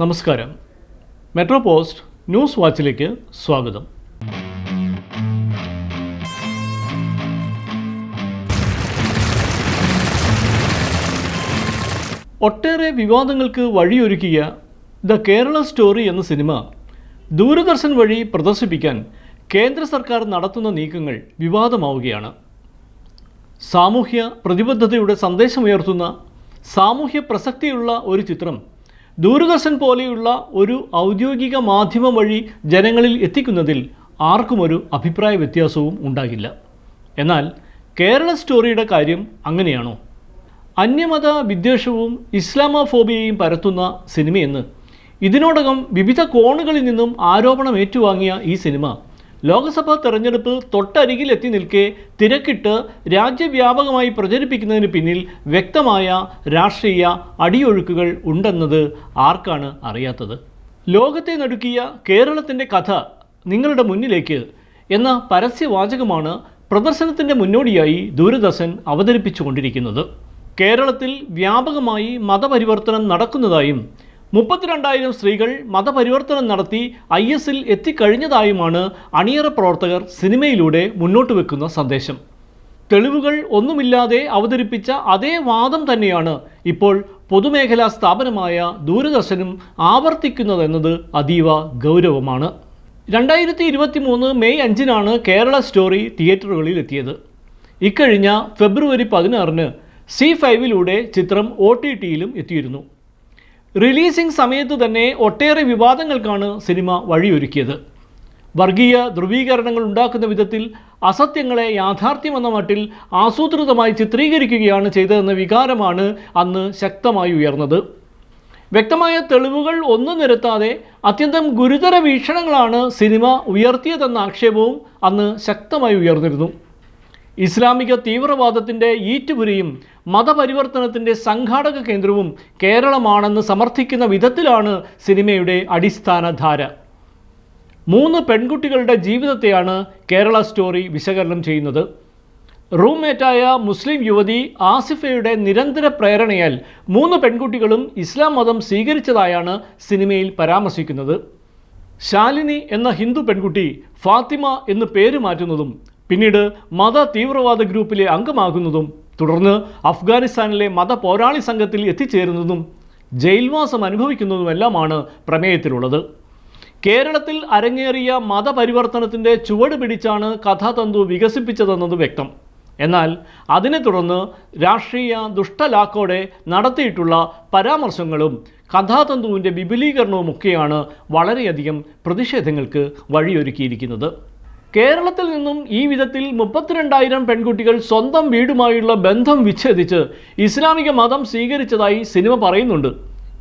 നമസ്കാരം. Metro post news വാച്ചിലേക്ക് സ്വാഗതം. ഒട്ടേറെ വിവാദങ്ങൾക്ക് വഴിയൊരുക്കിയ ദ കേരള സ്റ്റോറി എന്ന സിനിമ ദൂരദർശൻ വഴി പ്രദർശിപ്പിക്കാൻ കേന്ദ്ര സർക്കാർ നടത്തുന്ന നീക്കങ്ങൾ വിവാദമാവുകയാണ്. സാമൂഹ്യ പ്രതിബദ്ധതയുടെ സന്ദേശമുയർത്തുന്ന സാമൂഹ്യ പ്രസക്തിയുള്ള ഒരു ചിത്രം ദൂരദർശൻ പോലെയുള്ള ഒരു ഔദ്യോഗിക മാധ്യമം വഴി ജനങ്ങളിൽ എത്തിക്കുന്നതിൽ ആർക്കുമൊരു അഭിപ്രായ വ്യത്യാസവും ഉണ്ടാകില്ല. എന്നാൽ കേരള സ്റ്റോറിയുടെ കാര്യം അങ്ങനെയാണോ? അന്യമത വിദ്വേഷവും ഇസ്ലാമോഫോബിയയും പരത്തുന്ന സിനിമയെന്ന് ഇതിനോടകം വിവിധ കോണുകളിൽ നിന്നും ആരോപണം ഏറ്റുവാങ്ങിയ ഈ സിനിമ ലോക്സഭാ തെരഞ്ഞെടുപ്പ് തൊട്ടരികിൽ എത്തി നിൽക്കെ തിരക്കിട്ട് രാജ്യവ്യാപകമായി പ്രചരിപ്പിക്കുന്നതിന് പിന്നിൽ വ്യക്തമായ രാഷ്ട്രീയ അടിയൊഴുക്കുകൾ ഉണ്ടെന്നത് ആർക്കാണ് അറിയാത്തത്? ലോകത്തെ നടുക്കിയ കേരളത്തിന്റെ കഥ നിങ്ങളുടെ മുന്നിലേക്ക് എന്ന പരസ്യവാചകമാണ് പ്രദർശനത്തിന്റെ മുന്നോടിയായി ദൂരദർശൻ അവതരിപ്പിച്ചുകൊണ്ടിരിക്കുന്നത്. കേരളത്തിൽ വ്യാപകമായി മതപരിവർത്തനം നടക്കുന്നതായും മുപ്പത്തിരണ്ടായിരം സ്ത്രീകൾ മതപരിവർത്തനം നടത്തി ഐ എസിൽ എത്തിക്കഴിഞ്ഞതായുമാണ് അണിയറ പ്രവർത്തകർ സിനിമയിലൂടെ മുന്നോട്ട് വെക്കുന്ന സന്ദേശം. തെളിവുകൾ ഒന്നുമില്ലാതെ അവതരിപ്പിച്ച അതേ വാദം തന്നെയാണ് ഇപ്പോൾ പൊതുമേഖലാ സ്ഥാപനമായ ദൂരദർശനും ആവർത്തിക്കുന്നതെന്നത് അതീവ ഗൗരവമാണ്. രണ്ടായിരത്തി ഇരുപത്തി മൂന്ന് മെയ് അഞ്ചിനാണ് കേരള സ്റ്റോറി തിയേറ്ററുകളിൽ എത്തിയത് ഇക്കഴിഞ്ഞ ഫെബ്രുവരി പതിനാറിന് സി ഫൈവിലൂടെ ചിത്രം ഒ ടി ടിയിലും എത്തിയിരുന്നു. റിലീസിംഗ് സമയത്ത് തന്നെ ഒട്ടേറെ വിവാദങ്ങൾക്കാണ് സിനിമ വഴിയൊരുക്കിയത്. വർഗീയ ധ്രുവീകരണങ്ങൾ ഉണ്ടാക്കുന്ന വിധത്തിൽ അസത്യങ്ങളെ യാഥാർത്ഥ്യമെന്ന മട്ടിൽ ആസൂത്രിതമായി ചിത്രീകരിക്കുകയാണ് ചെയ്തതെന്ന വികാരമാണ് അന്ന് ശക്തമായി ഉയർന്നത്. വ്യക്തമായ തെളിവുകൾ ഒന്നും നിരത്താതെ അത്യന്തം ഗുരുതര വീക്ഷണങ്ങളാണ് സിനിമ ഉയർത്തിയതെന്ന ആക്ഷേപവും അന്ന് ശക്തമായി ഉയർന്നിരുന്നു. ഇസ്ലാമിക തീവ്രവാദത്തിന്റെ ഈറ്റുപുരിയും മതപരിവർത്തനത്തിന്റെ സംഘാടക കേന്ദ്രവും കേരളമാണെന്ന് സമർത്ഥിക്കുന്ന വിധത്തിലാണ് സിനിമയുടെ അടിസ്ഥാന ധാര മൂന്ന് പെൺകുട്ടികളുടെ ജീവിതത്തെയാണ് കേരള സ്റ്റോറി വിശകലനം ചെയ്യുന്നത്. റൂംമേറ്റായ മുസ്ലിം യുവതി ആസിഫയുടെ നിരന്തര പ്രേരണയാൽ മൂന്ന് പെൺകുട്ടികളും ഇസ്ലാം മതം സ്വീകരിച്ചതായാണ് സിനിമയിൽ പരാമർശിക്കുന്നത്. ശാലിനി എന്ന ഹിന്ദു പെൺകുട്ടി ഫാത്തിമ എന്ന് പേര് മാറ്റുന്നതും പിന്നീട് മത തീവ്രവാദ ഗ്രൂപ്പിലെ അംഗമാകുന്നതും തുടർന്ന് അഫ്ഗാനിസ്ഥാനിലെ മത പോരാളി സംഘത്തിൽ എത്തിച്ചേരുന്നതും ജയിൽവാസം അനുഭവിക്കുന്നതുമെല്ലാമാണ് പ്രമേയത്തിലുള്ളത്. കേരളത്തിൽ അരങ്ങേറിയ മതപരിവർത്തനത്തിന്റെ ചുവട് പിടിച്ചാണ് കഥാതന്തു വികസിപ്പിച്ചതെന്നത് വ്യക്തം. എന്നാൽ അതിനെ തുടർന്ന് രാഷ്ട്രീയ ദുഷ്ടലാക്കോടെ നടത്തിയിട്ടുള്ള പരാമർശങ്ങളും കഥാതന്തുവിന്റെ വിപുലീകരണവുമൊക്കെയാണ് വളരെയധികം പ്രതിഷേധങ്ങൾക്ക് വഴിയൊരുക്കിയിരിക്കുന്നത്. കേരളത്തിൽ നിന്നും ഈ വിധത്തിൽ മുപ്പത്തിരണ്ടായിരം പെൺകുട്ടികൾ സ്വന്തം വീടുമായുള്ള ബന്ധം വിച്ഛേദിച്ച് ഇസ്ലാമിക മതം സ്വീകരിച്ചതായി സിനിമ പറയുന്നുണ്ട്.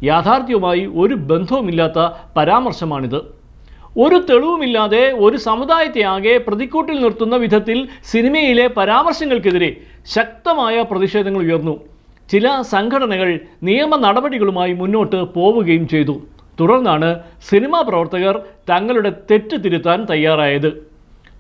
യാഥാർത്ഥ്യവുമായി ഒരു ബന്ധവുമില്ലാത്ത പരാമർശമാണിത്. ഒരു തെളിവുമില്ലാതെ ഒരു സമുദായത്തെ ആകെ പ്രതിക്കൂട്ടിൽ നിർത്തുന്ന വിധത്തിൽ സിനിമയിലെ പരാമർശങ്ങൾക്കെതിരെ ശക്തമായ പ്രതിഷേധങ്ങൾ ഉയർന്നു. ചില സംഘടനകൾ നിയമ നടപടികളുമായി മുന്നോട്ട് പോവുകയും ചെയ്തു. തുടർന്നാണ് സിനിമാ പ്രവർത്തകർ തങ്ങളുടെ തെറ്റ് തിരുത്താൻ തയ്യാറായത്.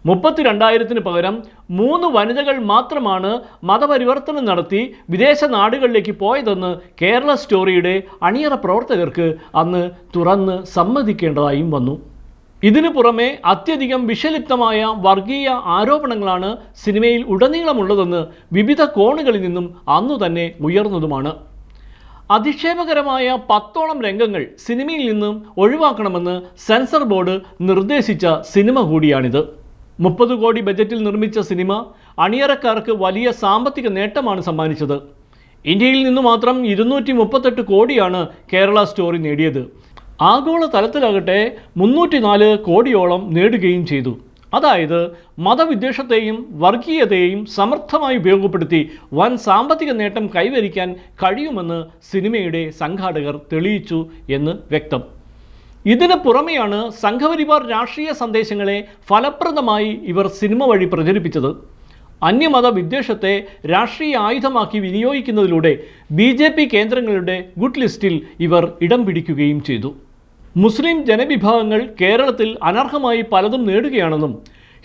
മുപ്പത്തിരണ്ടായിരത്തിന് പകരം മൂന്ന് വനിതകൾ മാത്രമാണ് മതപരിവർത്തനം നടത്തി വിദേശ നാടുകളിലേക്ക് പോയതെന്ന് കേരള സ്റ്റോറിയുടെ അണിയറ പ്രവർത്തകർക്ക് അന്ന് തുറന്ന് സമ്മതിക്കേണ്ടതായും വന്നു. ഇതിനു പുറമെ അത്യധികം വിഷലിപ്തമായ വർഗീയ ആരോപണങ്ങളാണ് സിനിമയിൽ ഉടനീളമുള്ളതെന്ന് വിവിധ കോണുകളിൽ നിന്നും അന്നു തന്നെ ഉയർന്നതുമാണ്. അധിക്ഷേപകരമായ പത്തോളം രംഗങ്ങൾ സിനിമയിൽ നിന്നും ഒഴിവാക്കണമെന്ന് സെൻസർ ബോർഡ് നിർദ്ദേശിച്ച സിനിമ കൂടിയാണിത്. മുപ്പത് കോടി ബജറ്റിൽ നിർമ്മിച്ച സിനിമ അണിയറക്കാർക്ക് വലിയ സാമ്പത്തിക നേട്ടമാണ് സമ്മാനിച്ചത്. ഇന്ത്യയിൽ നിന്ന് മാത്രം ഇരുന്നൂറ്റി മുപ്പത്തെട്ട് കോടിയാണ് കേരള സ്റ്റോറി നേടിയത്. ആഗോള തലത്തിലാകട്ടെ മുന്നൂറ്റി നാല് കോടിയോളം നേടുകയും ചെയ്തു. അതായത് മതവിദ്വേഷത്തെയും വർഗീയതയെയും സമർത്ഥമായി ഉപയോഗപ്പെടുത്തി വൻ സാമ്പത്തിക നേട്ടം കൈവരിക്കാൻ കഴിയുമെന്ന് സിനിമയുടെ സംഘാടകർ തെളിയിച്ചു എന്ന് വ്യക്തം. ഇതിന് പുറമെയാണ് സംഘപരിവാർ രാഷ്ട്രീയ സന്ദേശങ്ങളെ ഫലപ്രദമായി ഇവർ സിനിമ വഴി പ്രചരിപ്പിച്ചത്. അന്യമത വിദ്വേഷത്തെ രാഷ്ട്രീയ ആയുധമാക്കി വിനിയോഗിക്കുന്നതിലൂടെ ബി ജെ പി കേന്ദ്രങ്ങളുടെ ഗുഡ് ലിസ്റ്റിൽ ഇവർ ഇടം പിടിക്കുകയും ചെയ്തു. മുസ്ലിം ജനവിഭാഗങ്ങൾ കേരളത്തിൽ അനർഹമായി പലതും നേടുകയാണെന്നും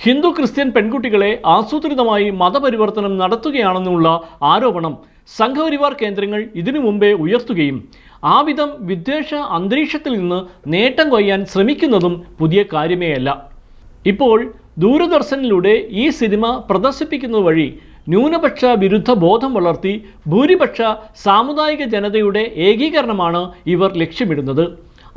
ഹിന്ദു ക്രിസ്ത്യൻ പെൺകുട്ടികളെ ആസൂത്രിതമായി മതപരിവർത്തനം നടത്തുകയാണെന്നുള്ള ആരോപണം സംഘപരിവാർ കേന്ദ്രങ്ങൾ ഇതിനു മുമ്പേ ഉയർത്തുകയും ആ വിധം വിദ്വേഷ അന്തരീക്ഷത്തിൽ നിന്ന് നേട്ടം കൊയ്യാൻ ശ്രമിക്കുന്നതും പുതിയ കാര്യമേയല്ല. ഇപ്പോൾ ദൂരദർശനിലൂടെ ഈ സിനിമ പ്രദർശിപ്പിക്കുന്നത് വഴി ന്യൂനപക്ഷ വിരുദ്ധ ബോധം വളർത്തി ഭൂരിപക്ഷ സാമുദായിക ജനതയുടെ ഏകീകരണമാണ് ഇവർ ലക്ഷ്യമിടുന്നത്.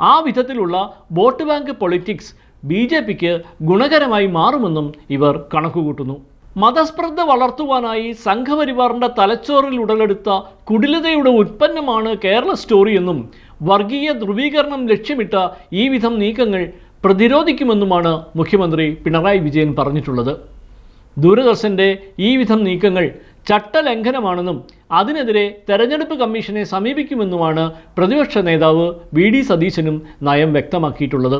ആ വിധത്തിലുള്ള vote bank politics B J പിക്ക് ഗുണകരമായി മാറുമെന്നും ഇവർ കണക്കുകൂട്ടുന്നു. മതസ്പർദ്ധ വളർത്തുവാനായി സംഘപരിവാറിന്റെ തലച്ചോറിൽ ഉടലെടുത്ത കുടിലതയുടെ ഉൽപ്പന്നമാണ് കേരള സ്റ്റോറി എന്നും വർഗീയ ധ്രുവീകരണം ലക്ഷ്യമിട്ട ഈ വിധം നീക്കങ്ങൾ പ്രതിരോധിക്കുമെന്നുമാണ് മുഖ്യമന്ത്രി പിണറായി വിജയൻ പറഞ്ഞിട്ടുള്ളത്. ദൂരദർശന്റെ ഈ വിധം നീക്കങ്ങൾ ചട്ടലംഘനമാണെന്നും അതിനെതിരെ തെരഞ്ഞെടുപ്പ് കമ്മീഷനെ സമീപിക്കുമെന്നുമാണ് പ്രതിപക്ഷ നേതാവ് വി ഡി സതീശനും നയം വ്യക്തമാക്കിയിട്ടുള്ളത്.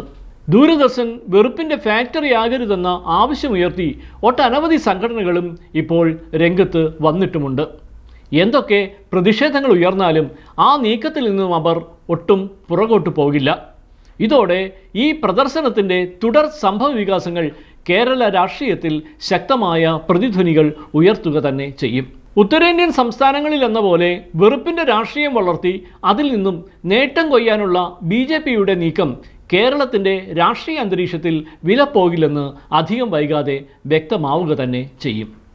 ദൂരദർശൻ വെറുപ്പിന്റെ ഫാക്ടറി ആകരുതെന്ന ആവശ്യമുയർത്തി ഒട്ടനവധി സംഘടനകളും ഇപ്പോൾ രംഗത്ത് വന്നിട്ടുമുണ്ട്. എന്തൊക്കെ പ്രതിഷേധങ്ങൾ ഉയർന്നാലും ആ നീക്കത്തിൽ നിന്നും അവർ ഒട്ടും പുറകോട്ട് പോകില്ല. ഇതോടെ ഈ പ്രദർശനത്തിന്റെ തുടർ സംഭവ വികാസങ്ങൾ കേരള രാഷ്ട്രീയത്തിൽ ശക്തമായ പ്രതിധ്വനികൾ ഉയർത്തുക തന്നെ ചെയ്യും. ഉത്തരേന്ത്യൻ സംസ്ഥാനങ്ങളിൽ എന്ന പോലെ വെറുപ്പിന്റെ രാഷ്ട്രീയം വളർത്തി അതിൽ നിന്നും നേട്ടം കൊയ്യാനുള്ള ബി നീക്കം കേരളത്തിന്റെ രാഷ്ട്രീയ അന്തരീക്ഷത്തിൽ വില പോകില്ലെന്ന് അധികം വൈകാതെ വ്യക്തമാവുക തന്നെ ചെയ്യും.